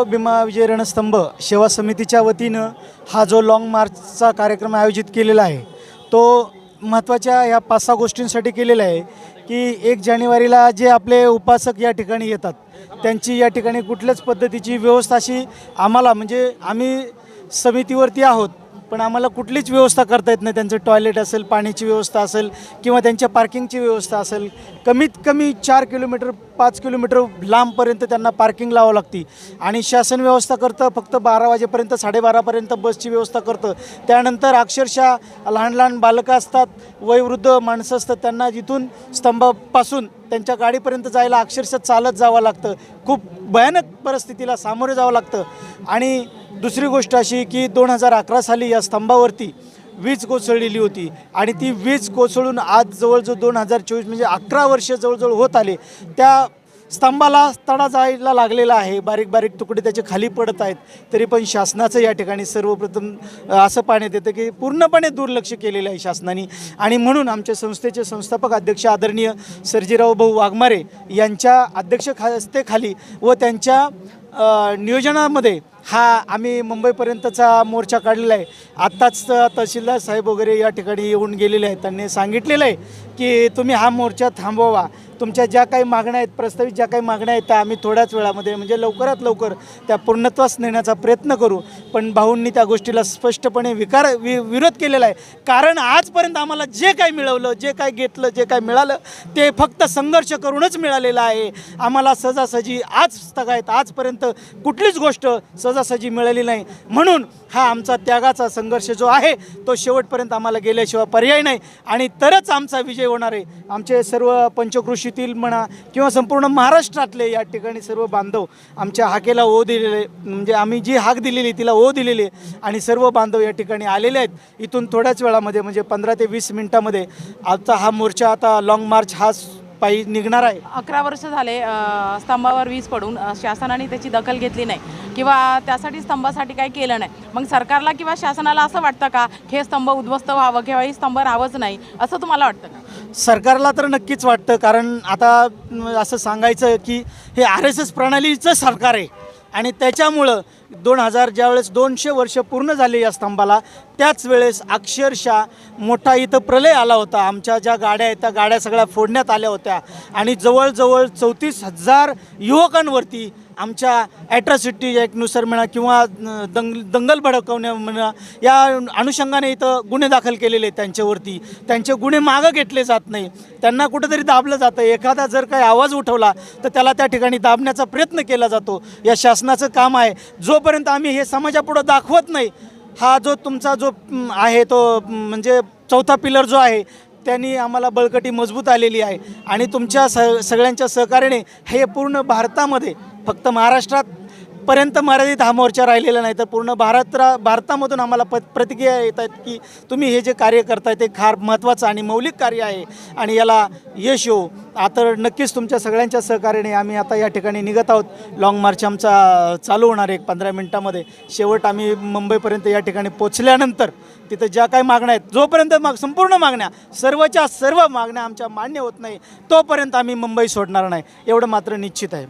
कोरेगाव भीमा विजय रणस्तंभ सेवा समितीच्या वतीनं हा जो लाँग मार्चचा कार्यक्रम आयोजित केलेला आहे तो महत्त्वाच्या या पाच सहा गोष्टींसाठी केलेला आहे की एक जानेवारीला जे आपले उपासक या ठिकाणी येतात त्यांची या ठिकाणी कुठल्याच पद्धतीची व्यवस्था अशी आम्हाला म्हणजे आम्ही समितीवरती आहोत पण आम्हाला कुठलीच व्यवस्था करता येत नाही. त्यांचं टॉयलेट असेल पाण्याची व्यवस्था असेल किंवा त्यांच्या पार्किंगची व्यवस्था असेल. कमीत कमी चार किलोमीटर पाच किलोमीटर लांबपर्यंत त्यांना पार्किंग लावावं लागते. आणि शासन व्यवस्था करतं फक्त बारा वाजेपर्यंत साडेबारापर्यंत बसची व्यवस्था करतं. त्यानंतर अक्षरशः लहान लहान बालकं असतात वयवृद्ध माणसं असतात त्यांना जिथून स्तंभापासून त्यांच्या गाडीपर्यंत जायला अक्षरशः चालत जावं लागतं. खूप भयानक परिस्थितीला सामोरे जावं लागतं. आणि दुसरी गोष्ट अशी की दोन हजार अकरा साली या स्तंभावरती वीज कोसळलेली होती. आणि ती वीज कोसळून आज जवळजवळ दोन हजार चोवीस म्हणजे अकरा वर्ष जवळजवळ होत आले. त्या स्तंभाला तडा जायला लागलेला आहे. बारीक बारीक तुकडे त्याचे खाली पडत आहेत. तरी पण शासनाचं या ठिकाणी सर्वप्रथम असं पाहण्यात येतं की पूर्णपणे दुर्लक्ष केलेलं आहे शासनाने. आणि म्हणून आमच्या संस्थेचे संस्थापक अध्यक्ष आदरणीय सर्जीराव भाऊ वाघमारे यांच्या अध्यक्ष खा हस्तेखाली व त्यांच्या नियोजनामध्ये हा आम्ही मुंबईपर्यंतचा मोर्चा काढलेला आहे. आत्ताच तहसीलदार साहेब वगैरे या ठिकाणी येऊन गेलेले आहेत. त्यांनी सांगितलेलं आहे की तुम्ही हा मोर्चा थांबवा तुमच्या ज्या काही मागण्या आहेत प्रस्तावित ज्या काही मागण्या आहेत त्या आम्ही थोड्याच वेळामध्ये म्हणजे लवकरात लवकर त्या पूर्णत्वास नेण्याचा प्रयत्न करू. पण भाऊंनी त्या गोष्टीला स्पष्टपणे विकार वि विरोध केलेला आहे. कारण आजपर्यंत आम्हाला जे काही मिळवलं जे काही घेतलं जे काही मिळालं ते फक्त संघर्ष करूनच मिळालेलं आहे. आम्हाला सजासजी आज स्थगायत आजपर्यंत कुठलीच गोष्ट सहजासहजी मिळाली नाही. म्हणून हा आमचा त्यागाचा संघर्ष जो आहे तो शेवटपर्यंत आम्हाला गेल्याशिवाय पर्याय नाही. आणि तरच आमचा विजय होणार आहे. आमचे सर्व पंचकृषीतील म्हणा किंवा संपूर्ण महाराष्ट्रातले या ठिकाणी सर्व बांधव आमच्या हाकेला ओ दिलेले म्हणजे आम्ही जी हाक दिलेली तिला ओ दिलेली आहे. आणि सर्व बांधव या ठिकाणी आलेले आहेत. इथून थोड्याच वेळामध्ये म्हणजे पंधरा ते वीस मिनटामध्ये आजचा हा मोर्चा आता लाँग मार्च हा पायी निघणार आहे. अकरा वर्ष झाले अ, स्तंभावर वीज पडून अ, शासनाने त्याची दखल घेतली नाही. किंवा त्यासाठी स्तंभासाठी काही केलं नाही. मग सरकारला किंवा शासनाला असं वाटतं का हे स्तंभ उद्ध्वस्त व्हावं किंवा हे स्तंभ राहावंच नाही असं तुम्हाला वाटतं का? सरकारला तर नक्कीच वाटतं कारण आता असं सांगायचं की हे आर एस एस प्रणालीचं सरकार आहे. आणि त्याच्यामुळं दोन हजार ज्यावेळेस दोनशे वर्ष पूर्ण झाले या स्तंभाला त्याच वेळेस अक्षरशः मोठा इथं प्रलय आला होता. आमच्या ज्या गाड्या आहेत त्या गाड्या सगळ्या फोडण्यात आल्या होत्या. आणि जवळजवळ चौतीस हजार युवकांवरती आमच्या ॲट्रॉसिटी ॲक्टनुसार म्हणा किंवा दंग दंगल भडकवण्या म्हणा या अनुषंगाने इथं गुन्हे दाखल केलेले आहेत त्यांच्यावरती. त्यांचे गुन्हे मागं घेतले जात नाही. त्यांना कुठंतरी दाबलं जातं. एखादा जर काही आवाज उठवला तर त्याला त्या ठिकाणी दाबण्याचा प्रयत्न केला जातो. या शासनाचं काम आहे. जोपर्यंत आम्ही हे समाजापुढं दाखवत नाही हा जो तुमचा जो आहे तो म्हणजे चौथा पिलर जो आहे त्यांनी आम्हाला बळकटी मजबूत आलेली आहे. आणि तुमच्या स सगळ्यांच्या सहकार्याने हे पूर्ण भारतामध्ये फक्त महाराष्ट्रात पर्यंत मर्यादित हा मोर्चा राहिलेला नाही तर पूर्ण भारत भारतामधून आम्हाला प प्रतिक्रिया येत आहेत की तुम्ही हे जे कार्य करताय ते फार महत्त्वाचं आणि मौलिक कार्य आहे आणि याला यश येऊ. आता नक्कीच तुमच्या सगळ्यांच्या सहकार्याने आम्ही आता या ठिकाणी निघत आहोत. लाँग मार्च आमचा चालू होणार आहे एक पंधरा मिनटामध्ये. शेवट आम्ही मुंबईपर्यंत या ठिकाणी पोचल्यानंतर तिथं ज्या काही मागण्या आहेत जोपर्यंत माग संपूर्ण मागण्या सर्वच्या सर्व मागण्या आमच्या मान्य होत नाही तोपर्यंत आम्ही मुंबई सोडणार नाही. एवढं मात्र निश्चित आहे.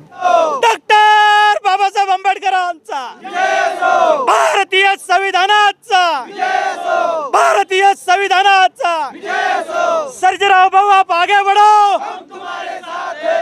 भारतीय संविधानाचा. भारतीय संविधानाचा. सर्जराव भाऊ आप आगे